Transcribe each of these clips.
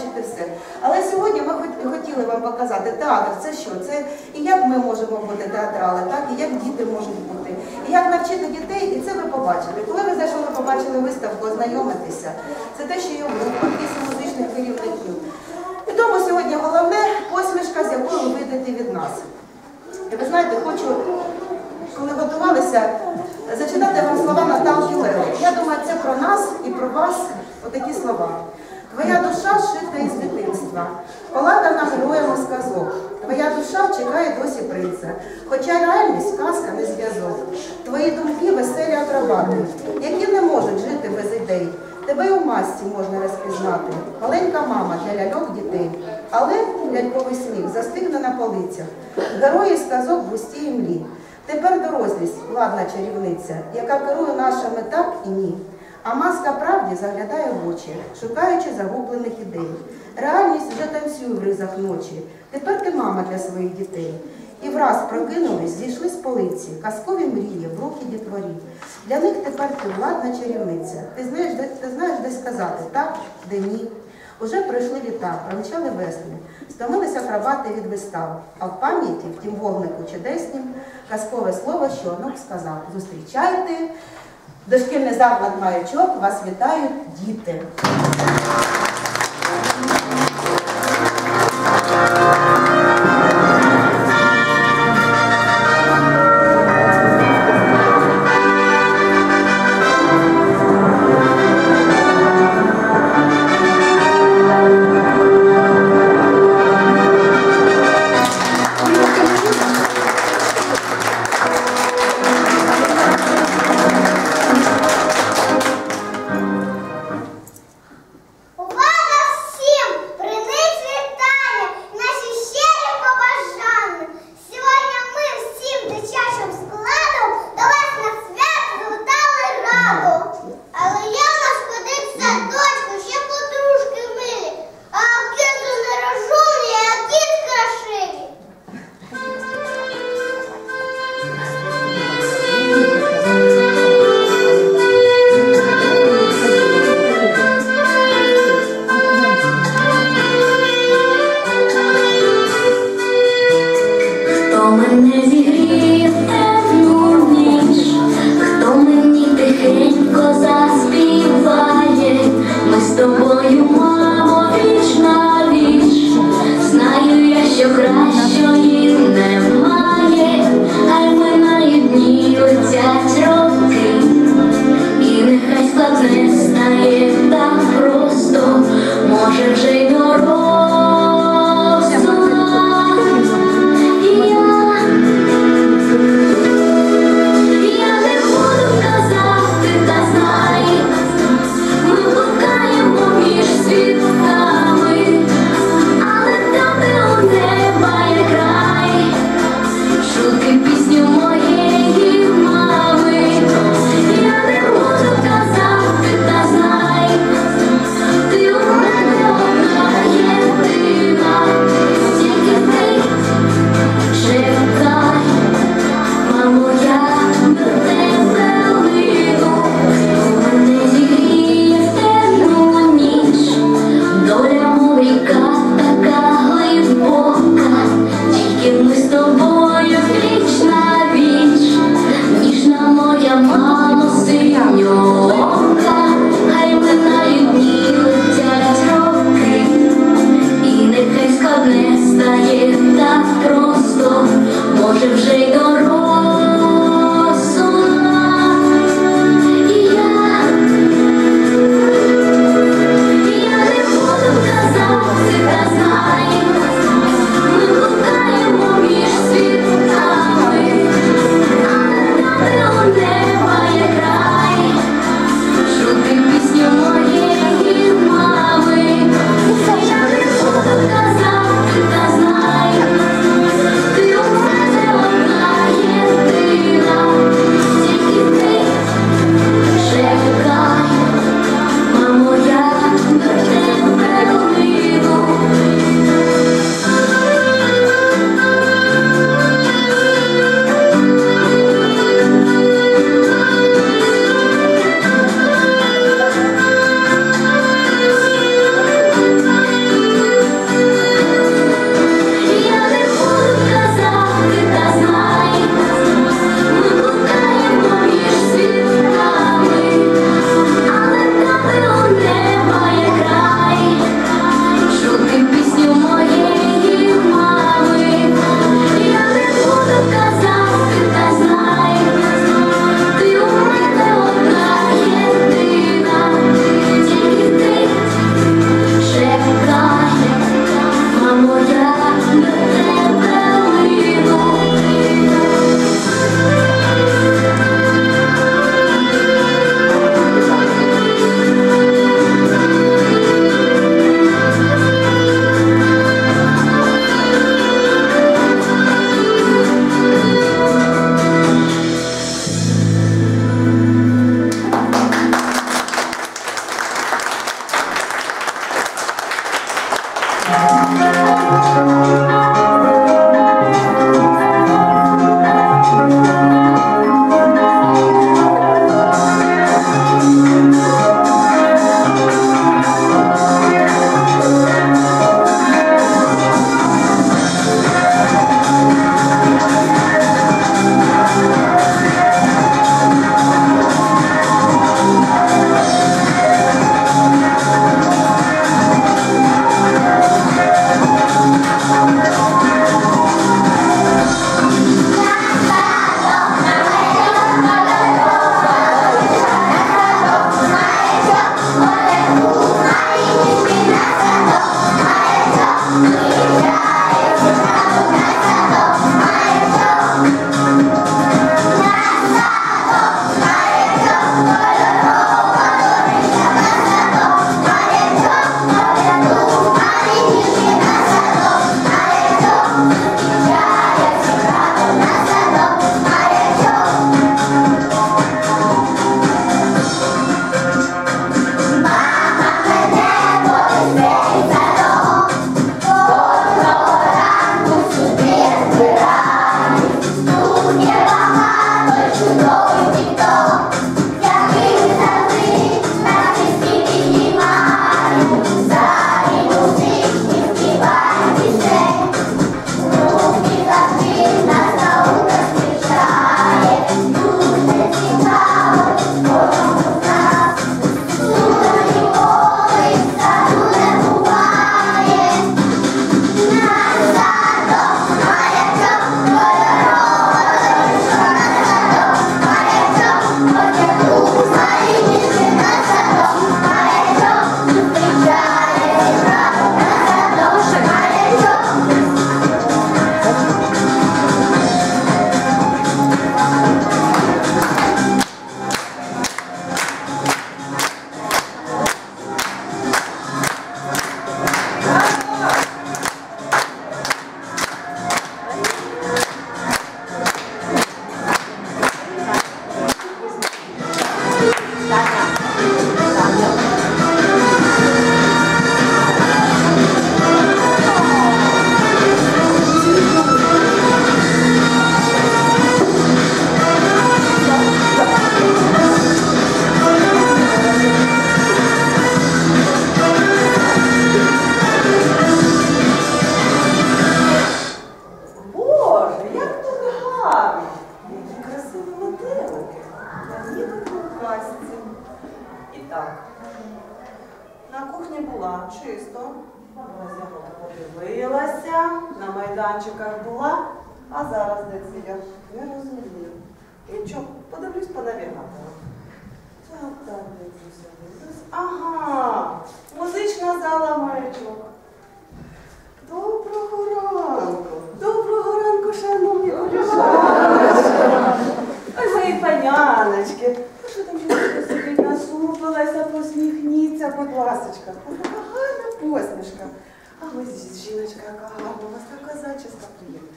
побачите все. Але сьогодні ми хотіли вам показати театр, це що? Це і як ми можемо бути театрали, так і як діти можуть бути, і як навчити дітей, і це ви побачили. Коли ви зайшли, ви побачили виставку, ознайомитися. Це те, що є в групах, музичних керівників. І тому сьогодні головне посмішка, з якою ви вийдете від нас. І ви знаєте, хочу, коли готувалися, зачитати вам слова Наталки Лео. Я думаю, це про нас і про вас отакі слова. Твоя душа шита із дитинства, поладана героями сказок. Твоя душа чекає досі принца, хоча реальність казка не зв'язок. Твої думки веселі акробати, які не можуть жити без ідей. Тебе у масці можна розпізнати. Маленька мама для ляльок дітей. Але ляльковий сміх застигне на полицях. Герої сказок в густій млі. Тепер дорослість, ладна чарівниця, яка керує нашими так і ні. А маска правді заглядає в очі, шукаючи загублених ідей. Реальність вже танцює в ризах ночі. Тепер ти мама для своїх дітей. І враз прокинулись, зійшли з полиці, казкові мрії, в руки дітворі. Для них тепер ти владна чарівниця. Ти знаєш, де, ти знаєш, де сказати так, де ні. Уже пройшли літа, промчали весни, стомилися акробати від вистав, а в пам'яті, в тім вогнику чудеснім, казкове слово, що онук сказав. Зустрічайте, дошкільний заклад маючок вас вітають діти. Чисто, подивилася, на майданчиках була, а зараз де це я не розумію. Нічого, подивлюсь по навігатору. Так, так, дивлюся, дивлюсь. Ага, музична зала маячок. Доброго ранку! Доброго ранку, шановні коліжаночки! Ой, мої паняночки! Ну що там жіночка насупилася, посміхніться, будь ласочка. Гарна посмішка. А ось жіночка, яка гарна, у вас така зачіска приємна.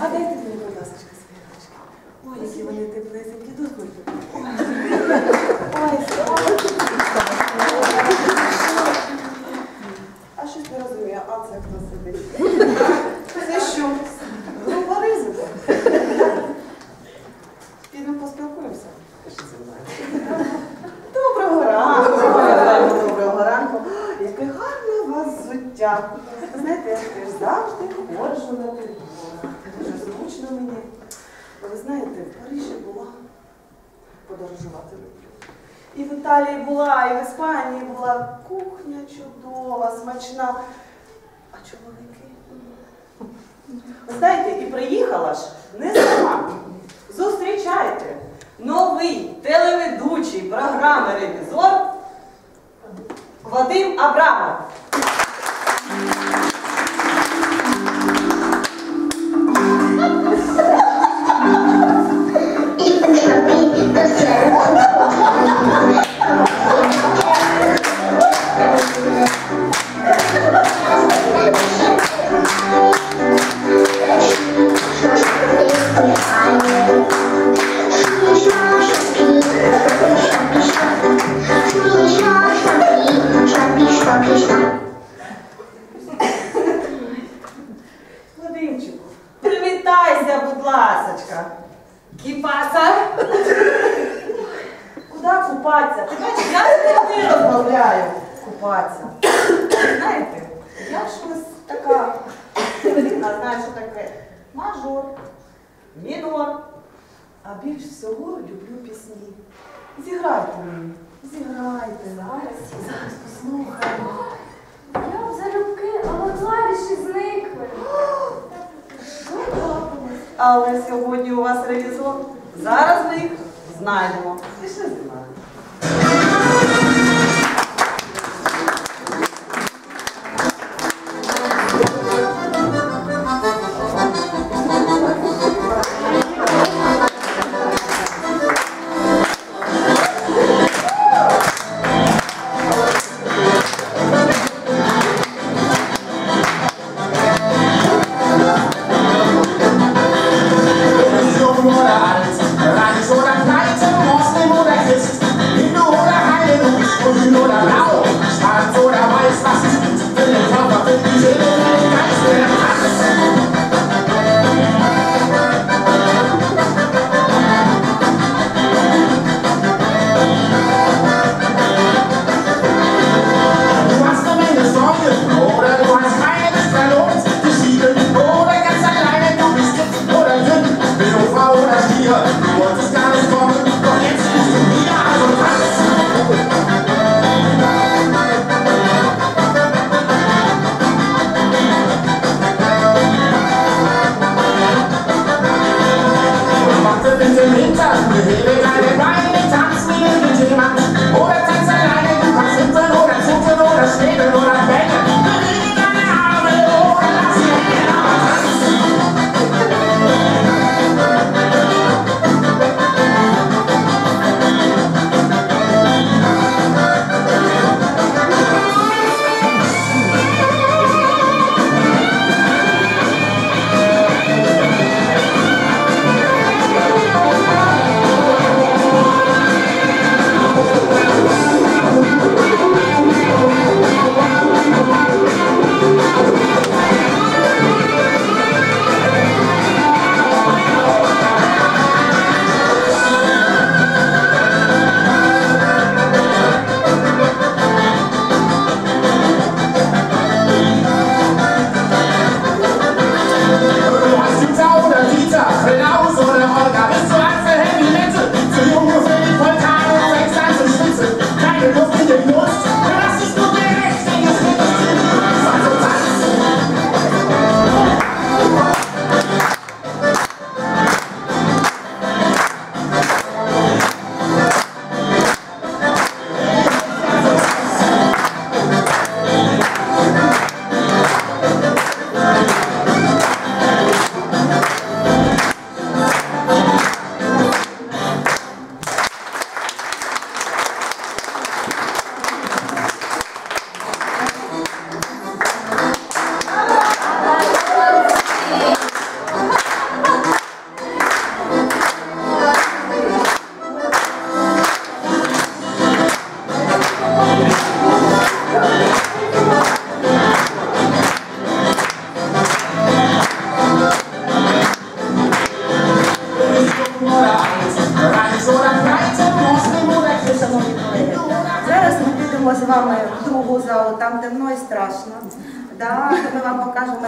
А дайте мені, будь ласочка, свої. Ой, які вони теплесенькі, дозвольте. Ой, а щось не розумію, а це хто сидить? Це що? Група ризику? Підемо поспілкуємося. Пиши зі мною. Доброго ранку. Доброго ранку. Яке гарне у вас Ви Знаєте, я теж завжди ходжу на підборах. Дуже зручно мені. Ви знаєте, в Парижі була подорожувати. І в Італії була, і в Іспанії була кухня чудова, смачна. А чоловіки? Ви знаєте, і приїхала ж не сама. Зустрічайте новий телеведучий програми Ревізор Вадим Абрамов. А більш всього люблю пісні. Зіграйте мені, зіграйте, зараз зараз послухаємо. Я б залюбки, але клавіші зникли. Що трапилось? Але сьогодні у вас ревізор. Зараз ми їх знайдемо. Пішли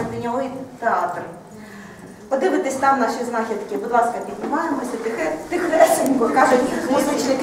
тіньовий театр. Подивитись там наші знахідки, будь ласка, піднімаємося, тихе, тихесенько, кажуть музичники.